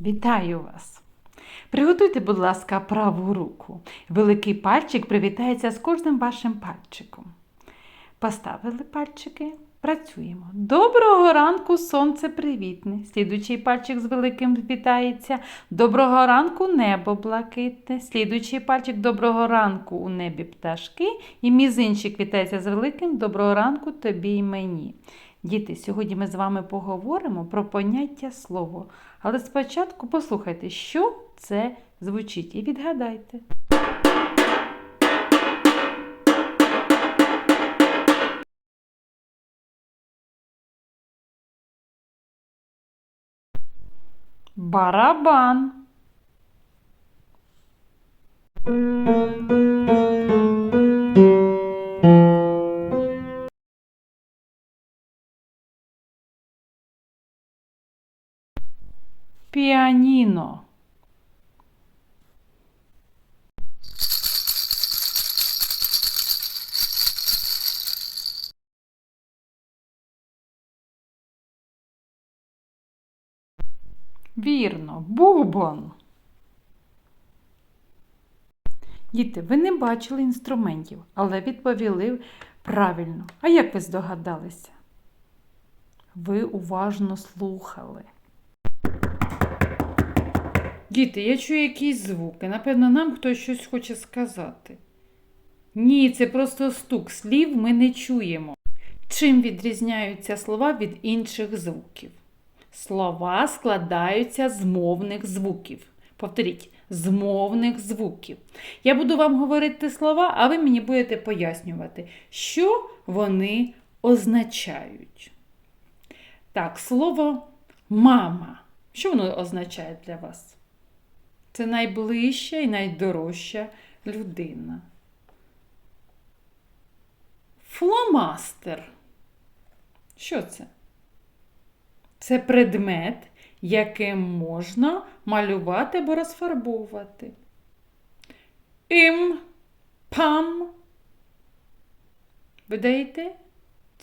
Вітаю вас! Приготуйте, будь ласка, праву руку. Великий пальчик привітається з кожним вашим пальчиком. Поставили пальчики, працюємо. Доброго ранку, сонце привітне. Слідуючий пальчик з великим вітається. Доброго ранку, небо блакитне. Слідуючий пальчик доброго ранку у небі пташки. І мізинчик вітається з великим доброго ранку тобі й мені. Діти, сьогодні ми з вами поговоримо про поняття слово. Але спочатку послухайте, що це звучить, і відгадайте. Барабан. Піаніно. Вірно, бубон. Діти, ви не бачили інструментів, але відповіли правильно. А як ви здогадалися? Ви уважно слухали. Діти, я чую якісь звуки. Напевно, нам хтось щось хоче сказати. Ні, це просто стук слів ми не чуємо. Чим відрізняються слова від інших звуків? Слова складаються з мовних звуків. Повторіть, з мовних звуків. Я буду вам говорити слова, а ви мені будете пояснювати, що вони означають. Так, слово мама. Що воно означає для вас? Це найближча і найдорожча людина. Фломастер. Що це? Це предмет, яким можна малювати або розфарбовувати. Ім, пам. Ви даєте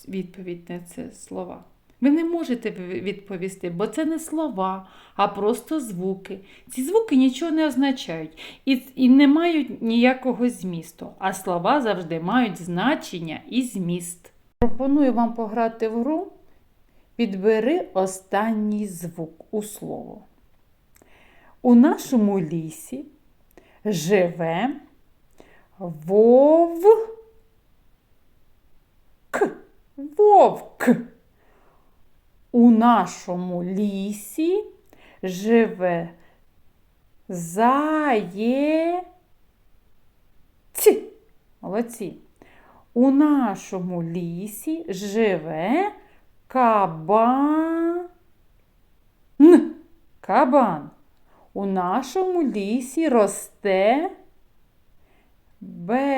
відповідь на це слова? Ви не можете відповісти, бо це не слова, а просто звуки. Ці звуки нічого не означають і, і не мають ніякого змісту, а слова завжди мають значення і зміст. Пропоную вам пограти в гру. Підбери останній звук у слово. У нашому лісі живе вовк. Вовк. У нашому лісі живе заєць. Молодці. У нашому лісі живе кабан. Кабан. У нашому лісі росте береза.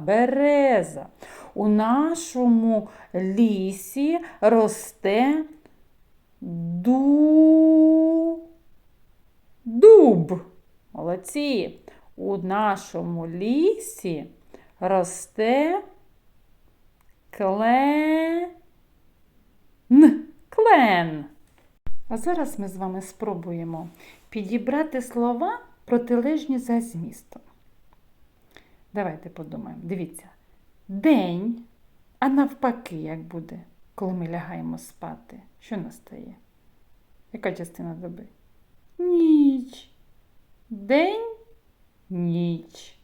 Береза. У нашому лісі росте ду... дуб. Молодці. У нашому лісі росте клен. Клен. А зараз ми з вами спробуємо підібрати слова протилежні за змістом. Давайте подумаємо. Дивіться. День, а навпаки, як буде, коли ми лягаємо спати. Що настає? Яка частина доби? Ніч. День, ніч.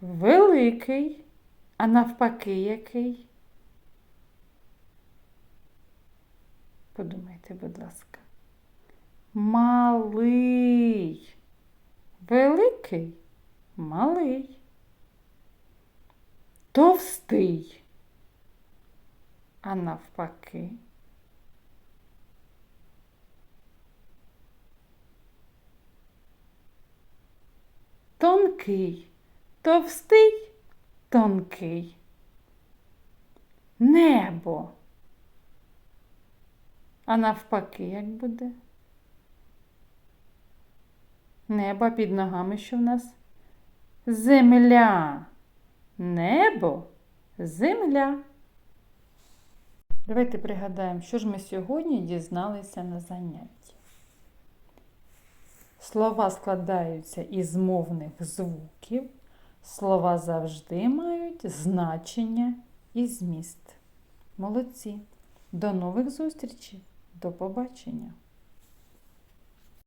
Великий, а навпаки який? Подумайте, будь ласка. Малий. Великий, малий. Товстий. А навпаки. Тонкий. Товстий, тонкий. Небо. А навпаки, як буде? Неба під ногами, що в нас? Земля. Небо, земля. Давайте пригадаємо, що ж ми сьогодні дізналися на занятті. Слова складаються із мовних звуків. Слова завжди мають значення і зміст. Молодці! До нових зустрічей! До побачення!